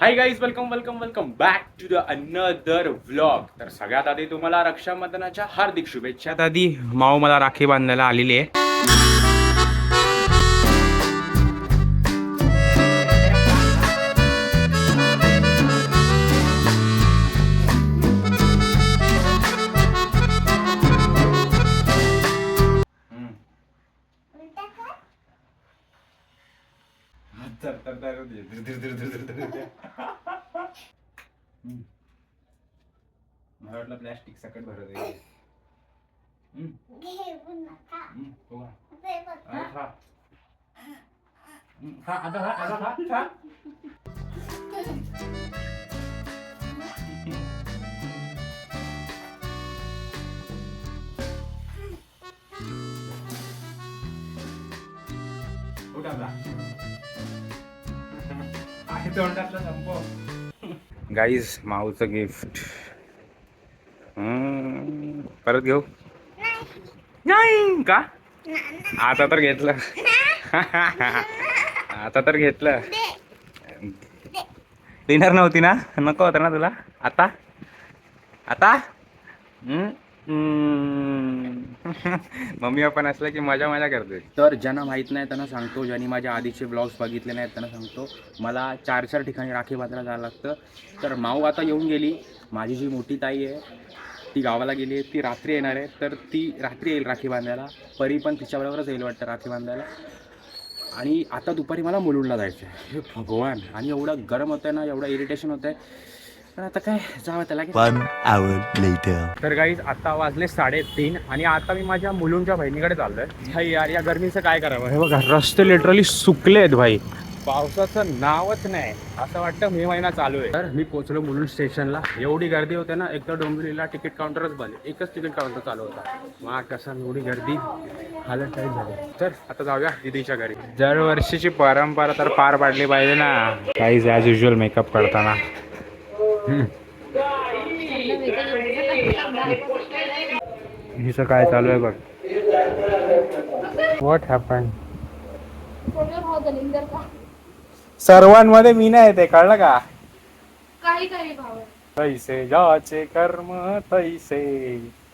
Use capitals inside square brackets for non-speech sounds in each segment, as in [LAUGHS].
Hi guys welcome welcome welcome back to the another vlog तर सगळ्यात आधी तुम्हाला रक्षाबंधनाच्या हार्दिक शुभेच्छा. आधी माऊ मला राखी बांधायला आलेली आहे. मला वाटलं प्लॅस्टिक सकट भरत आहे. हो. उठ. आहे तोंडातलं संपव. गाईज माऊचं गिफ्ट परत घेऊ? नाही. का? आता तर घेतलं. आता तर घेतलं. डिनर नव्हती ना? नको होतं ना तुला? आता? आता? हम्म. [LAUGHS] मम्मी आपण असलं की मजा मजा करते तर ज्यांना माहीत नाही त्यांना सांगतो ज्यांनी माझ्या आधीचे ब्लॉग्स बघितले नाहीत त्यांना सांगतो. मला चार चार ठिकाणी राखी बांधायला जायला लागतं. तर माऊ आता येऊन गेली. माझी जी मोठी ताई आहे ती गावाला गेली आहे. ती रात्री येणार आहे. तर ती रात्री येईल राखी बांधायला. परी पण तिच्याबरोबरच येईल वाटतं राखी बांधायला. आणि आता दुपारी मला मुलुंडला जायचं आहे हे भगवान. आणि एवढं गरम होतं ना एवढं इरिटेशन होतं आहे पण आता काय जावं त्याला की One hour later. तर गाईज आता वाजले साडेतीन आणि आता मी माझ्या मुलूंच्या बहिणीकडे चाललोय. भाई यार या गरमीचं काय करावं? हे बघा रस्ते लिटरली सुकले आहेत भाई. पावसाचं नावच नाही. असं वाटतं मे महिना चालू आहे. तर मी पोचलो मुलुंड स्टेशनला. एवढी गर्दी होते ना एक तर डोंबिवलीला तिकीट काउंटरच बंद. एकच तिकीट काउंटर चालू होता. मग कसं एवढी गर्दी. हालत काही झाली? तर आता जाऊया दिदीच्या घरी. दरवर्षीची परंपरा तर पार पाडली पाहिजे ना. काहीच ॲज युजल मेकअप करताना. हिचं काय चालू आहे बघ. व्हॉट हॅपन सर्वांमध्ये मी नाही ते कळलं का? काही काही भाव. आहे. तैसे जाचे कर्म तैसे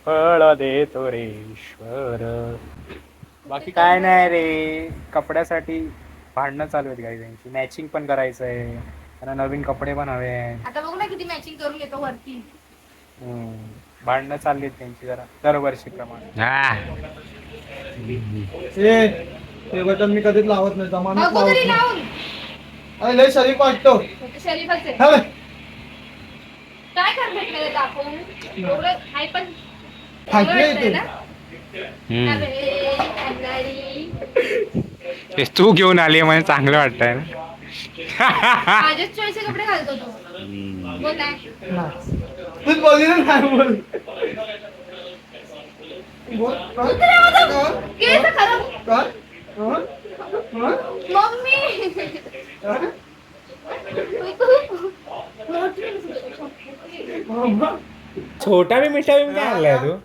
फळ देतो रे ईश्वर. बाकी काय नाही रे कपड्यासाठी भांडणं चालू आहेत काही त्यांची. मॅचिंग पण करायचं आहे त्यांना नवीन कपडे पण हवे आहेत आता बघू ना किती मॅचिंग करून घेतो वरती. हम्म. भांडणं चालली आहेत त्यांची जरा दरवर्षीप्रमाणे ए ते बटन मी कधीच लावत नाही जमानत बघू तरी लावत लावून. नाही अरे लय शरीफ वाटतो. फक्त शरीफच आहे. बे. काय कर भेटलं दाखवून? एवढं हाय पण फाटले एवढं ते. भेटलंय ना? अरे, अंगाडी. ते तू घेऊन आली म्हणजे चांगलं वाटतंय ना. [LAUGHS] माझ्याच चॉईसचे कपडे घालतो तो बोल नाही तूच बोलली ना नाही बोल बोल. काय? केस खराब काय? हं? हं? मम्मी हं? हं? छोटा भी मिठा भी काय आणलाय तू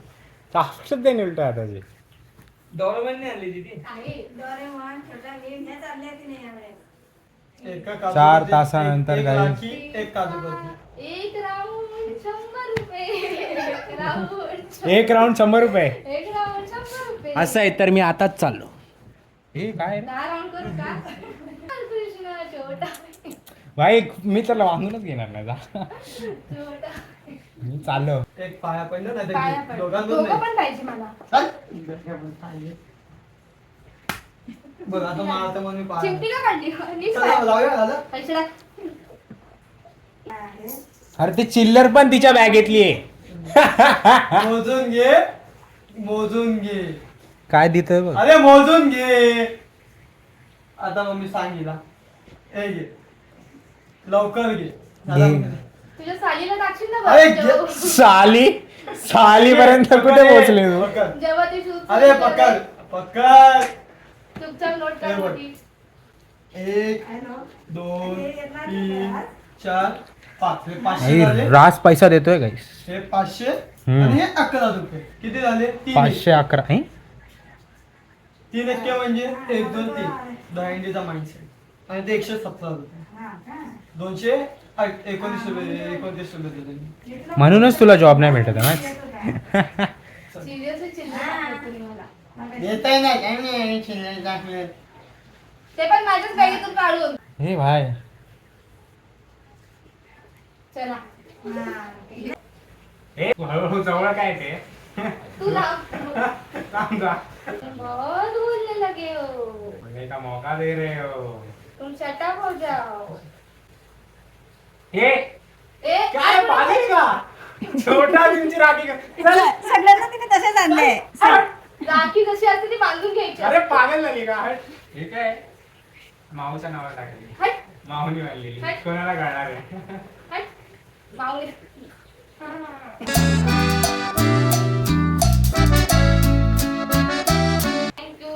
साक्षात देणे उलट आता जे काजू चार कतली, तासानंतर एक- एक काही- राखी, एक काजू कतली. एक राऊंड शंभर रुपये. एक राऊंड एक राऊंड शंभर रुपये. एक राऊंड शंभर रुपये. असं आहे तर मी आताच चाललो. हे काय रे? दहा राऊंड करू का? कृष्णा छोटा भाई मी तर बांधूनच घेणार नाही जा. छोटा मी चाललो. एक पाया पडलं नाही. दोघांना. पण पाहिजे मला. बघ आता मला आता म्हणून पाया चिमटी का काढली नीट चला, पाय. लावूया दादा पैसे टाक. अरे ते चिल्लर पण तिच्या बॅगेतली आहे. मोजून घे मोजून घे. काय देत बघ. अरे मोजून घे. आता मग मी सांगितला हे घे. लवकर घे. दादा, घे. तुझ्या सालीला टाकशील ना अरे बघ, घे. जेव्हा- साली? साली पर्यंत कुठे पोहोचले तू? पकड. जेव्हा ते शूज अरे पकड पकड. नोट बघ. एक दोन तीन चार पाच. हे पाचशे झाले. रास पैसा देतोय गाईस हे पाचशे हम्म. आणि हे अकरा रुपये. किती झाले? तीन पाचशे अकरा हे? तीन एक्के म्हणजे एक दोन तीन. दहा इंडीचा माइंडसेट आणि ते एकशे सत्तर रुपये. दोनशे आठ- एकोणतीस रुपये एकोणतीस रुपये दिले मी. म्हणूनच तुला जॉब नाही भेटत ना सिरियसली चिल्लर दाखवते तुम्ही मला. काय नाही ते पण माझ्याच बॅगेतून काढून. हे भाय चला. हळूहळू जवळ काय ते? तू लाव जा. बहुत बोलने लगे हो. मुझे का मौका दे रहे हो. तुम शटअप हो जाओ. हे ए काय पागल का? छोटा भीमची राखी का? सगळ्यांना तिने तसेच आणले. राखी जशी असते ती बांधून घ्यायची अरे असते. पागल झाली का? हट. हे काय? माऊच्या नावावर टाकली. हट, माऊनी बांधलेली. हट. कोणाला कळणार आहे? हट. माऊली. थँक्यू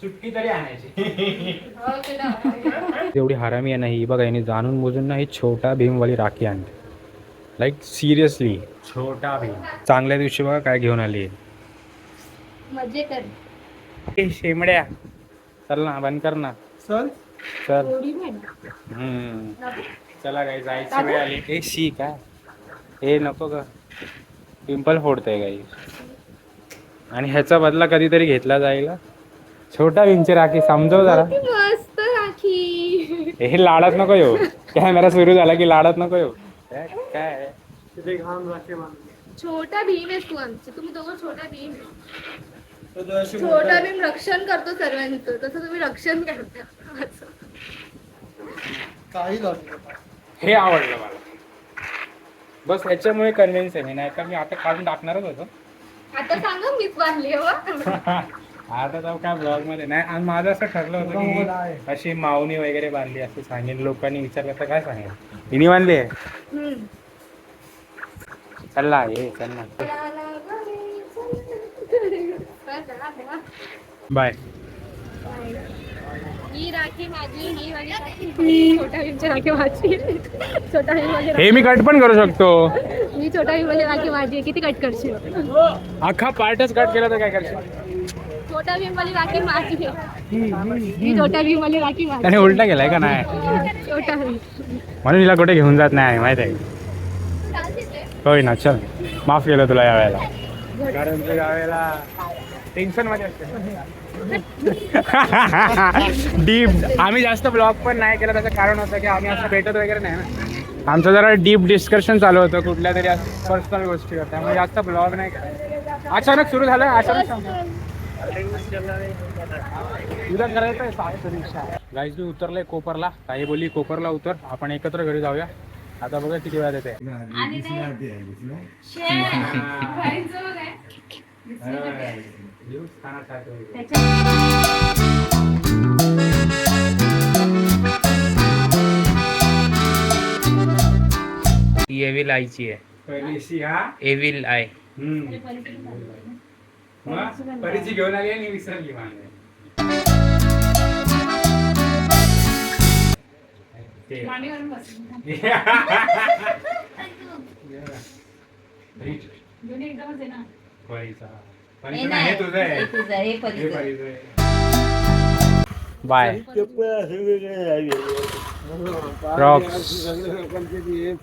चुटकी तरी आणायची. हो तुला एवढी [LAUGHS] हरामी आहे ना ही बघा याने जाणून बुजून ना ही छोटा भीमवाली राखी आणते. लाईक सिरियसली छोटा भीम चांगल्या दिवशी बघा काय घेऊन आली. मजे कर. ए शेमड्या चल ना बंद कर ना. सर चल. थोडी भेट हम्म. चला काय जायची वेळ आली. ए शी काय? हे नको का पिंपल फोडतंय काही आणि ह्याचा बदला कधीतरी घेतला जाईल. हा. छोटा भीमची राखी समजव जरा. मस्त राखी. हे लाडात नको येऊ. कॅमेरा सुरू झाला की लाडात नको येऊ. काय? काय तिथे घाम राखे मान छोटा भीम आहेस तू आमचे. तुम्ही दोघं छोटा भीम आहे. छोटा भीम रक्षण करतो सर्वांचं. तसं तुम्ही रक्षण करता. काही हे आवडलं मला. बस ह्याच्यामुळे कन्व्हिन्स आहे मी. नाही तर मी आता काढून टाकणारच होतो. आता सांगा मीच बांधली हो. [LAUGHS] आता तर काय ब्लॉगमध्ये नाही आणि माझं असं ठरलं होतं की अशी मावणी वगैरे बांधली असं सांगेन. लोकांनी विचारलं तर काय सांगेन? हिनी बांधली आहे? चल्ला ये चल ना. बाय. ही ही भीमची हे मी कट पण करू शकतो. ही छोटा भीम माझी राखी माझी आहे. किती कट करशील? अख्खा पार्टच कट केला तर काय करशील? छोटा भीम वाली राखी माझी ही छोटा भीम वाली राखी माझी उलटा केलाय का नाही? छोटा भीम. म्हणून हिला कुठे घेऊन जात नाही माहीत आहे? होय ना चल. माफ केलं तुला या वेळेला. कारण तू यावेळेला टेन्शनमध्ये डीप [LAUGHS] आम्ही जास्त ब्लॉग पण नाही केला त्याचं कारण होतं की आम्ही असं भेटत वगैरे नाही ना. आमचं जरा डीप डिस्कशन चालू होतं कुठल्या तरी पर्सनल गोष्टीवर त्यामुळे जास्त ब्लॉग नाही केला. अचानक सुरू झालं अचानक. उद्या करायचं गाईज मी उतरलोय कोपरला. ताई बोलली कोपरला उतर. आपण एकत्र घरी जाऊया. आता बघा किती वेळात येते ही एविल आयची आहे. हा एविल आय मग? परीची घेऊन आली आणि विसरली मागे. ते. [LAUGHS] बाय.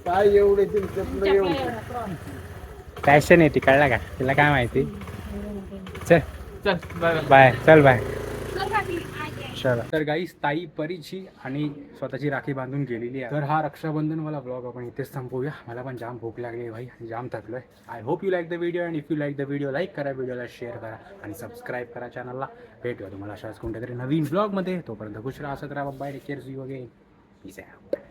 पाय एवढे ते चपलं एवढे? पॅशन आहे ती कळला का? तिला काय माहिती? चल. चल बाय चल बाय चल तर गाईस ताई परीची आणि स्वतःची राखी बांधून गेलेली आहे. तर हा रक्षाबंधन मला ब्लॉग आपण इथेच संपवूया मला पण जाम भूक लागली भाई आणि जाम थकलोय. I hope you like the video and if you like the video like करा व्हिडिओला शेअर करा आणि सबस्क्राईब करा चॅनलला भेटूया तुम्हाला अशाच कोणत्या तरी नवीन ब्लॉगमध्ये तोपर्यंत खुश राहा असत राहा bye take care you again peace आहे